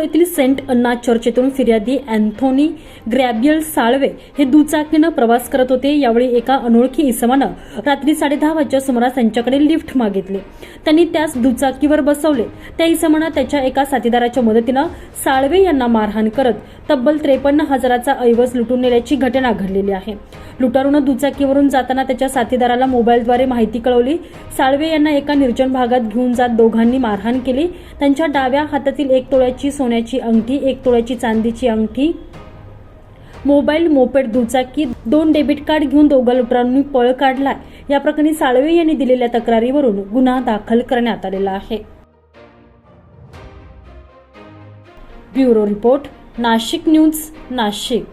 येथील सेंट अन्ना चर्चेतून फिर्यादी अँथोनी ग्रॅबियल साळवे हे दुचाकीनं प्रवास करत होते. यावेळी एका अनोळखी इसमानं रात्री साडेदहा वाजच्या सुमारास त्यांच्याकडे लिफ्ट मागितले. त्यांनी त्यास दुचाकीवर बसवले. त्या इसमानं त्याच्या एका साथीदाराच्या मदतीनं साळवे यांना मारहाण करत तब्बल त्रेपन्न हजाराचा ऐवज लुटून नेल्याची घटना घडलेली आहे. लुटारून दुचाकीवरून जाताना त्याच्या साथीदाराला मोबाईलद्वारे माहिती कळवली. साळवे यांना एका निर्जन भागात घेऊन जात दोघांनी मारहाण केली. त्यांच्या डाव्या हातातील एक तोळ्याची सोन्याची अंगठी एक तोळ्याची चांदीची अंगठी मोबाईल मोपेड दुचाकी दोन डेबिट कार्ड घेऊन दोघा लुटारांनी पळ काढलाय. या प्रकरणी साळवे यांनी दिलेल्या तक्रारीवरून गुन्हा दाखल करण्यात आलेला आहे. Bureau report Nashik news Nashik.